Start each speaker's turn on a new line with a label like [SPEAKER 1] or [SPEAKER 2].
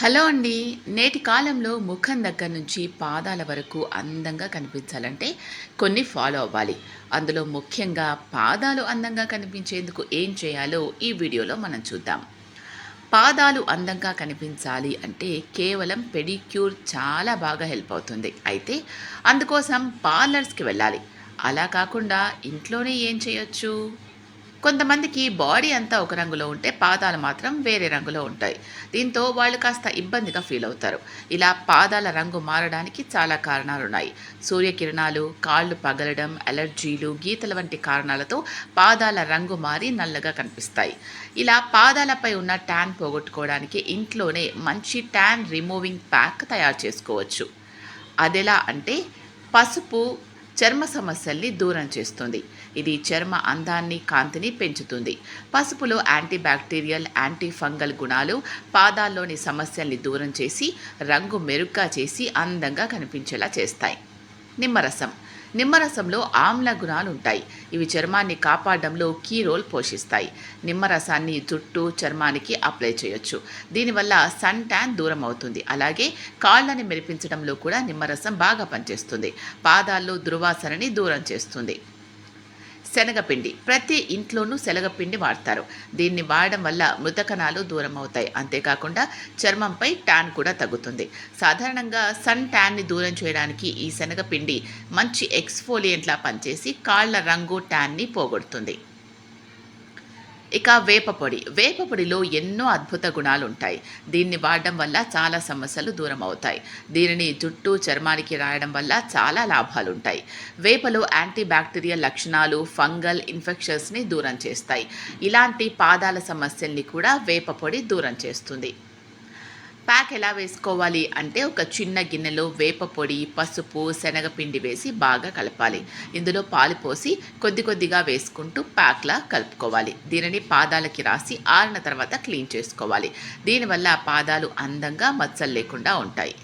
[SPEAKER 1] Hello అండి. నేటి కాలంలో ముఖం దగ్గర నుంచి పాదాల వరకు అందంగా కనిపించాలంటే కొన్ని ఫాలో అవ్వాలి. అందులో ముఖ్యంగా పాదాలు అందంగా కనిపించేందుకు ఏం చేయాలో ఈ వీడియోలో మనం చూద్దాం. పాదాలు అందంగా కనిపించాలి అంటే కేవలం పెడిక్యూర్ చాలా బాగా హెల్ప్ అవుతుంది. అయితే అందుకోసం పార్లర్స్కి వెళ్ళాలి. అలా కాకుండా ఇంట్లోనే ఏం చేయొచ్చు? కొంతమందికి బాడీ అంతా ఒక రంగులో ఉంటే పాదాలు మాత్రం వేరే రంగులో ఉంటాయి. దీంతో వాళ్ళు కాస్త ఇబ్బందిగా ఫీల్ అవుతారు. ఇలా పాదాల రంగు మారడానికి చాలా కారణాలు ఉన్నాయి సూర్యకిరణాలు కాళ్ళు పగలడం అలర్జీలు గీతల వంటి కారణాలతో పాదాల రంగు మారి నల్లగా కనిపిస్తాయి. ఇలా పాదాలపై ఉన్న ట్యాన్ పోగొట్టుకోవడానికి ఇంట్లోనే మంచి ట్యాన్ రిమూవింగ్ ప్యాక్ తయారు చేసుకోవచ్చు. అదెలా అంటే పసుపు చర్మ సమస్యల్ని దూరం చేస్తుంది. ఇది చర్మ అందాన్ని కాంతిని పెంచుతుంది. పసుపులో యాంటీ బ్యాక్టీరియల్ యాంటీ ఫంగల్ గుణాలు పాదాల్లోని సమస్యల్ని దూరం చేసి రంగు మెరుగ్గా చేసి అందంగా కనిపించేలా చేస్తాయి. నిమ్మరసం. నిమ్మరసంలో ఆమ్ల గుణాలు ఉంటాయి ఇవి చర్మాన్ని కాపాడడంలో కీ రోల్ పోషిస్తాయి. నిమ్మరసాన్ని జుట్టు చర్మానికి అప్లై చేయొచ్చు. దీనివల్ల సన్ ట్యాన్ దూరం అవుతుంది అలాగే కాళ్ళని మెరిపించడంలో కూడా నిమ్మరసం బాగా పనిచేస్తుంది. పాదాల్లో దుర్వాసనని దూరం చేస్తుంది. శనగపిండి. ప్రతి ఇంట్లోనూ శనగపిండి వాడతారు. దీన్ని వాడడం వల్ల మృతకణాలు దూరం అవుతాయి అంతేకాకుండా చర్మంపై ట్యాన్ కూడా తగ్గుతుంది. సాధారణంగా సన్ ట్యాన్ని దూరం చేయడానికి ఈ శనగపిండి మంచి ఎక్స్ఫోలియంట్లా పనిచేసి కాళ్ళ రంగు ట్యాన్ని పోగొడుతుంది. ఇక వేపపొడి వేపపొడిలో ఎన్నో అద్భుత గుణాలు ఉంటాయి దీన్ని వాడడం వల్ల చాలా సమస్యలు దూరం అవుతాయి దీనిని జుట్టు చర్మానికి రాయడం వల్ల చాలా లాభాలు ఉంటాయి వేపలో యాంటీ బ్యాక్టీరియల్ లక్షణాలు ఫంగల్ ఇన్ఫెక్షన్స్ని దూరం చేస్తాయి. ఇలాంటి పాదాల సమస్యల్ని కూడా వేపపొడి దూరం చేస్తుంది. ప్యాక్ ఎలా వేసుకోవాలి అంటే ఒక చిన్న గిన్నెలో వేప పొడి పసుపు శనగపిండి వేసి బాగా కలపాలి. ఇందులో పాలు పోసి కొద్ది కొద్దిగా వేసుకుంటూ ప్యాక్లా కలుపుకోవాలి. దీనిని పాదాలకి రాసి ఆరిన తర్వాత క్లీన్ చేసుకోవాలి. దీనివల్ల పాదాలు అందంగా మచ్చలు లేకుండా ఉంటాయి.